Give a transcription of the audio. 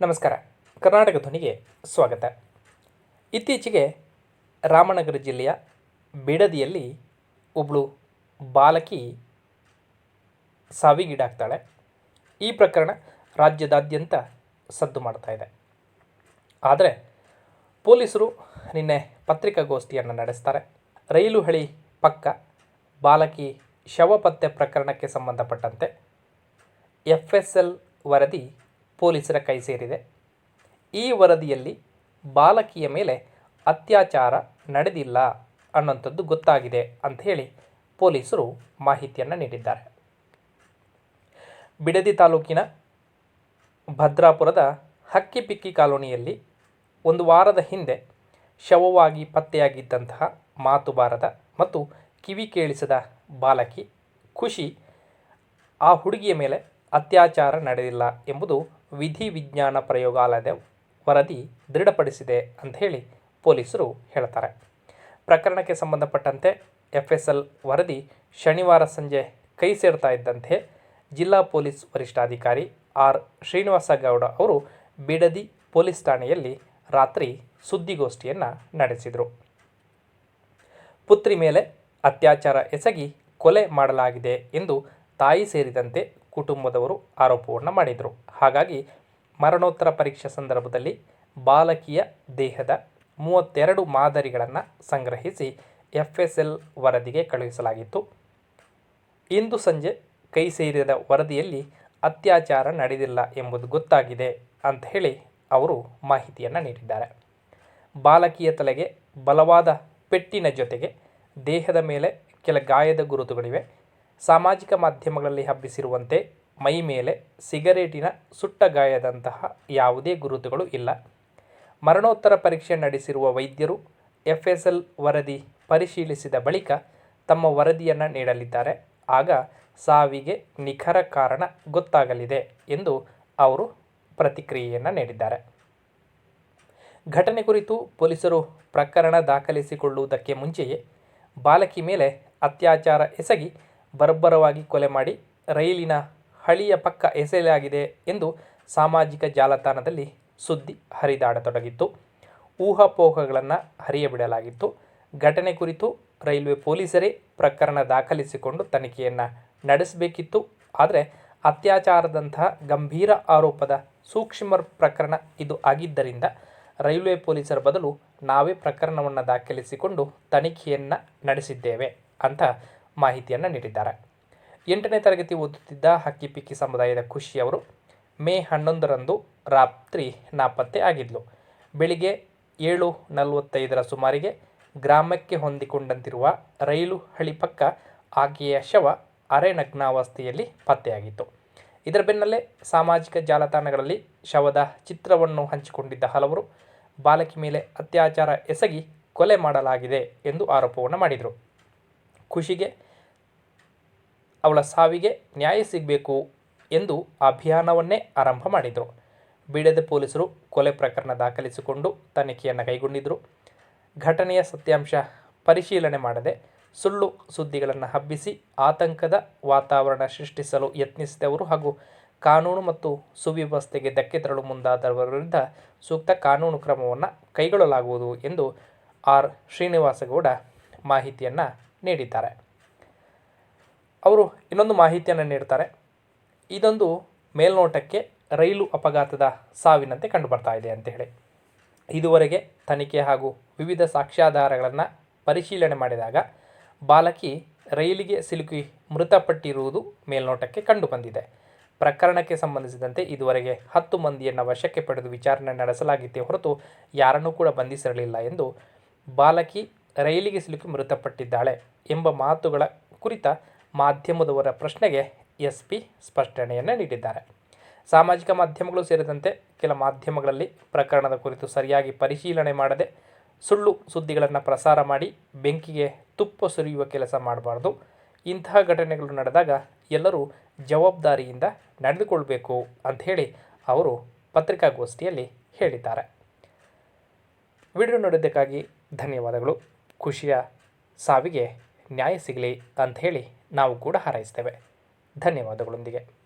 ನಮಸ್ಕಾರ. ಕರ್ನಾಟಕ ಧ್ವನಿಗೆ ಸ್ವಾಗತ. ಇತ್ತೀಚೆಗೆ ರಾಮನಗರ ಜಿಲ್ಲೆಯ ಬಿಡದಿಯಲ್ಲಿ ಒಬ್ಬಳು ಬಾಲಕಿ ಸಾವಿಗೀಡಾಗ್ತಾಳೆ. ಈ ಪ್ರಕರಣ ರಾಜ್ಯದಾದ್ಯಂತ ಸದ್ದು ಮಾಡ್ತಾ ಇದೆ. ಆದರೆ ಪೊಲೀಸರು ನಿನ್ನೆ ಪತ್ರಿಕಾಗೋಷ್ಠಿಯನ್ನು ನಡೆಸ್ತಾರೆ. ರೈಲು ಹಳಿ ಪಕ್ಕ ಬಾಲಕಿ ಶವ ಪತ್ತೆ ಪ್ರಕರಣಕ್ಕೆ ಸಂಬಂಧಪಟ್ಟಂತೆ ಎಫ್ ಎಸ್ ಎಲ್ ವರದಿ ಪೊಲೀಸರ ಕೈ ಸೇರಿದೆ. ಈ ವರದಿಯಲ್ಲಿ ಬಾಲಕಿಯ ಮೇಲೆ ಅತ್ಯಾಚಾರ ನಡೆದಿಲ್ಲ ಅನ್ನೋಂಥದ್ದು ಗೊತ್ತಾಗಿದೆ ಅಂತ ಹೇಳಿ ಪೊಲೀಸರು ಮಾಹಿತಿಯನ್ನು ನೀಡಿದ್ದಾರೆ. ಬಿಡದಿ ತಾಲೂಕಿನ ಭದ್ರಾಪುರದ ಹಕ್ಕಿಪಿಕ್ಕಿ ಕಾಲೋನಿಯಲ್ಲಿ ಒಂದು ವಾರದ ಹಿಂದೆ ಶವವಾಗಿ ಪತ್ತೆಯಾಗಿದ್ದಂತಹ ಮಾತು ಬಾರದ ಮತ್ತು ಕಿವಿ ಕೇಳಿಸದ ಬಾಲಕಿ ಖುಷಿ ಆ ಹುಡುಗಿಯ ಮೇಲೆ ಅತ್ಯಾಚಾರ ನಡೆದಿಲ್ಲ ಎಂಬುದು ವಿಧಿ ವಿಜ್ಞಾನ ಪ್ರಯೋಗಾಲಯದ ವರದಿ ದೃಢಪಡಿಸಿದೆ ಅಂತ ಹೇಳಿ ಪೊಲೀಸರು ಹೇಳ್ತಾರೆ. ಪ್ರಕರಣಕ್ಕೆ ಸಂಬಂಧಪಟ್ಟಂತೆ ಎಫ್ ಎಸ್ ಎಲ್ ವರದಿ ಶನಿವಾರ ಸಂಜೆ ಕೈ ಸೇರ್ತಾ ಇದ್ದಂತೆ ಜಿಲ್ಲಾ ಪೊಲೀಸ್ ವರಿಷ್ಠಾಧಿಕಾರಿ ಆರ್. ಶ್ರೀನಿವಾಸ ಗೌಡ ಅವರು ಬಿಡದಿ ಪೊಲೀಸ್ ಠಾಣೆಯಲ್ಲಿ ರಾತ್ರಿ ಸುದ್ದಿಗೋಷ್ಠಿಯನ್ನು ನಡೆಸಿದರು. ಪುತ್ರಿ ಮೇಲೆ ಅತ್ಯಾಚಾರ ಎಸಗಿ ಕೊಲೆ ಮಾಡಲಾಗಿದೆ ಎಂದು ತಾಯಿ ಸೇರಿದಂತೆ ಕುಟುಂಬದವರು ಆರೋಪವನ್ನು ಮಾಡಿದರು. ಹಾಗಾಗಿ ಮರಣೋತ್ತರ ಪರೀಕ್ಷೆ ಸಂದರ್ಭದಲ್ಲಿ ಬಾಲಕಿಯ ದೇಹದ ಮೂವತ್ತೆರಡು ಮಾದರಿಗಳನ್ನು ಸಂಗ್ರಹಿಸಿ ಎಫ್ ಎಸ್ ಎಲ್ ವರದಿಗೆ ಕಳುಹಿಸಲಾಗಿತ್ತು. ಇಂದು ಸಂಜೆ ಕೈ ಸೇರಿದ ವರದಿಯಲ್ಲಿ ಅತ್ಯಾಚಾರ ನಡೆದಿಲ್ಲ ಎಂಬುದು ಗೊತ್ತಾಗಿದೆ ಅಂತ ಹೇಳಿ ಅವರು ಮಾಹಿತಿಯನ್ನು ನೀಡಿದ್ದಾರೆ. ಬಾಲಕಿಯ ತಲೆಗೆ ಬಲವಾದ ಪೆಟ್ಟಿನ ಜೊತೆಗೆ ದೇಹದ ಮೇಲೆ ಕೆಲ ಗಾಯದ ಗುರುತುಗಳಿವೆ. ಸಾಮಾಜಿಕ ಮಾಧ್ಯಮಗಳಲ್ಲಿ ಹಬ್ಬಿಸಿರುವಂತೆ ಮೈ ಮೇಲೆ ಸಿಗರೇಟಿನ ಸುಟ್ಟ ಗಾಯದಂತಹ ಯಾವುದೇ ಗುರುತುಗಳು ಇಲ್ಲ. ಮರಣೋತ್ತರ ಪರೀಕ್ಷೆ ನಡೆಸಿರುವ ವೈದ್ಯರು ಎಫ್ ಎಸ್ ಎಲ್ ವರದಿ ಪರಿಶೀಲಿಸಿದ ಬಳಿಕ ತಮ್ಮ ವರದಿಯನ್ನು ನೀಡಲಿದ್ದಾರೆ. ಆಗ ಸಾವಿಗೆ ನಿಖರ ಕಾರಣ ಗೊತ್ತಾಗಲಿದೆ ಎಂದು ಅವರು ಪ್ರತಿಕ್ರಿಯೆಯನ್ನು ನೀಡಿದ್ದಾರೆ. ಘಟನೆ ಕುರಿತು ಪೊಲೀಸರು ಪ್ರಕರಣ ದಾಖಲಿಸಿಕೊಳ್ಳುವುದಕ್ಕೆ ಮುಂಚೆಯೇ ಬಾಲಕಿ ಮೇಲೆ ಅತ್ಯಾಚಾರ ಎಸಗಿ ಬರ್ಬರವಾಗಿ ಕೊಲೆ ಮಾಡಿ ರೈಲಿನ ಹಳಿಯ ಪಕ್ಕ ಎಸೆಯಲಾಗಿದೆ ಎಂದು ಸಾಮಾಜಿಕ ಜಾಲತಾಣದಲ್ಲಿ ಸುದ್ದಿ ಹರಿದಾಡತೊಡಗಿತ್ತು. ಊಹಾಪೋಹಗಳನ್ನು ಹರಿಯಬಿಡಲಾಗಿತ್ತು. ಘಟನೆ ಕುರಿತು ರೈಲ್ವೆ ಪೊಲೀಸರೇ ಪ್ರಕರಣ ದಾಖಲಿಸಿಕೊಂಡು ತನಿಖೆಯನ್ನು ನಡೆಸಬೇಕಿತ್ತು. ಆದರೆ ಅತ್ಯಾಚಾರದಂತಹ ಗಂಭೀರ ಆರೋಪದ ಸೂಕ್ಷ್ಮ ಪ್ರಕರಣ ಇದು ಆಗಿದ್ದರಿಂದ ರೈಲ್ವೆ ಪೊಲೀಸರ ಬದಲು ನಾವೇ ಪ್ರಕರಣವನ್ನು ದಾಖಲಿಸಿಕೊಂಡು ತನಿಖೆಯನ್ನು ನಡೆಸಿದ್ದೇವೆ ಅಂತ ಮಾಹಿತಿಯನ್ನು ನೀಡಿದ್ದಾರೆ. ಎಂಟನೇ ತರಗತಿ ಓದುತ್ತಿದ್ದ ಹಕ್ಕಿಪಿಕ್ಕಿ ಸಮುದಾಯದ ಖುಷಿ ಅವರು ಮೇ ಹನ್ನೊಂದರಂದು ರಾತ್ರಿ ನಾಪತ್ತೆ ಆಗಿದ್ಲು. ಬೆಳಿಗ್ಗೆ ಏಳು ನಲವತ್ತೈದರ ಸುಮಾರಿಗೆ ಗ್ರಾಮಕ್ಕೆ ಹೊಂದಿಕೊಂಡಂತಿರುವ ರೈಲು ಹಳಿ ಪಕ್ಕ ಆಕೆಯ ಶವ ಅರೆನಗ್ನಾವಸ್ಥೆಯಲ್ಲಿ ಪತ್ತೆಯಾಗಿತ್ತು. ಇದರ ಬೆನ್ನಲ್ಲೇ ಸಾಮಾಜಿಕ ಜಾಲತಾಣಗಳಲ್ಲಿ ಶವದ ಚಿತ್ರವನ್ನು ಹಂಚಿಕೊಂಡಿದ್ದ ಹಲವರು, ಬಾಲಕಿ ಮೇಲೆ ಅತ್ಯಾಚಾರ ಎಸಗಿ ಕೊಲೆ ಮಾಡಲಾಗಿದೆ ಎಂದು ಆರೋಪವನ್ನು ಮಾಡಿದರು. ಖುಷಿಗೆ ಅವಳ ಸಾವಿಗೆ ನ್ಯಾಯ ಸಿಗಬೇಕು ಎಂದು ಅಭಿಯಾನವನ್ನೇ ಆರಂಭ ಮಾಡಿದರು. ಬೀಡದ ಪೊಲೀಸರು ಕೊಲೆ ಪ್ರಕರಣ ದಾಖಲಿಸಿಕೊಂಡು ತನಿಖೆಯನ್ನು ಕೈಗೊಂಡಿದ್ದರು ಘಟನೆಯ ಸತ್ಯಾಂಶ ಪರಿಶೀಲನೆ ಮಾಡದೆ ಸುಳ್ಳು ಸುದ್ದಿಗಳನ್ನು ಹಬ್ಬಿಸಿ ಆತಂಕದ ವಾತಾವರಣ ಸೃಷ್ಟಿಸಲು ಯತ್ನಿಸಿದವರು ಹಾಗೂ ಕಾನೂನು ಮತ್ತು ಸುವ್ಯವಸ್ಥೆಗೆ ಧಕ್ಕೆ ತರಲು ಮುಂದಾದವರ ವಿರುದ್ಧ ಸೂಕ್ತ ಕಾನೂನು ಕ್ರಮವನ್ನು ಕೈಗೊಳ್ಳಲಾಗುವುದು ಎಂದು ಆರ್. ಶ್ರೀನಿವಾಸಗೌಡ ಮಾಹಿತಿಯನ್ನು ನೀಡಿದ್ದಾರೆ. ಅವರು ಇನ್ನೊಂದು ಮಾಹಿತಿಯನ್ನು ನೀಡ್ತಾರೆ. ಇದೊಂದು ಮೇಲ್ನೋಟಕ್ಕೆ ರೈಲು ಅಪಘಾತದ ಸಾವಿನಂತೆ ಕಂಡುಬರ್ತಾ ಇದೆ ಅಂತ ಹೇಳಿ. ಇದುವರೆಗೆ ತನಿಖೆ ಹಾಗೂ ವಿವಿಧ ಸಾಕ್ಷ್ಯಾಧಾರಗಳನ್ನು ಪರಿಶೀಲನೆ ಮಾಡಿದಾಗ ಬಾಲಕಿ ರೈಲಿಗೆ ಸಿಲುಕಿ ಮೃತಪಟ್ಟಿರುವುದು ಮೇಲ್ನೋಟಕ್ಕೆ ಕಂಡುಬಂದಿದೆ. ಪ್ರಕರಣಕ್ಕೆ ಸಂಬಂಧಿಸಿದಂತೆ ಇದುವರೆಗೆ ಹತ್ತು ಮಂದಿಯನ್ನು ವಶಕ್ಕೆ ಪಡೆದು ವಿಚಾರಣೆ ನಡೆಸಲಾಗಿತ್ತೇ ಹೊರತು ಯಾರನ್ನೂ ಕೂಡ ಬಂಧಿಸಿರಲಿಲ್ಲ ಎಂದು ಬಾಲಕಿ ರೈಲಿಗೆ ಸಿಲುಕಿ ಮೃತಪಟ್ಟಿದ್ದಾಳೆ ಎಂಬ ಮಾತುಗಳ ಕುರಿತ ಮಾಧ್ಯಮದವರ ಪ್ರಶ್ನೆಗೆ ಎಸ್ ಪಿ ಸ್ಪಷ್ಟನೆಯನ್ನು ನೀಡಿದ್ದಾರೆ. ಸಾಮಾಜಿಕ ಮಾಧ್ಯಮಗಳು ಸೇರಿದಂತೆ ಕೆಲ ಮಾಧ್ಯಮಗಳಲ್ಲಿ ಪ್ರಕರಣದ ಕುರಿತು ಸರಿಯಾಗಿ ಪರಿಶೀಲನೆ ಮಾಡದೆ ಸುಳ್ಳು ಸುದ್ದಿಗಳನ್ನು ಪ್ರಸಾರ ಮಾಡಿ ಬೆಂಕಿಗೆ ತುಪ್ಪ ಸುರಿಯುವ ಕೆಲಸ ಮಾಡಬಾರ್ದು. ಇಂತಹ ಘಟನೆಗಳು ನಡೆದಾಗ ಎಲ್ಲರೂ ಜವಾಬ್ದಾರಿಯಿಂದ ನಡೆದುಕೊಳ್ಬೇಕು ಅಂಥೇಳಿ ಅವರು ಪತ್ರಿಕಾಗೋಷ್ಠಿಯಲ್ಲಿ ಹೇಳಿದ್ದಾರೆ. ವಿಡಿಯೋ ನೋಡೋದಕ್ಕಾಗಿ ಧನ್ಯವಾದಗಳು. ಖುಷಿಯ ಸಾವಿಗೆ ನ್ಯಾಯ ಸಿಗಲಿ ಅಂಥೇಳಿ ನಾವು ಕೂಡ ಹಾರೈಸ್ತೇವೆ. ಧನ್ಯವಾದಗಳೊಂದಿಗೆ.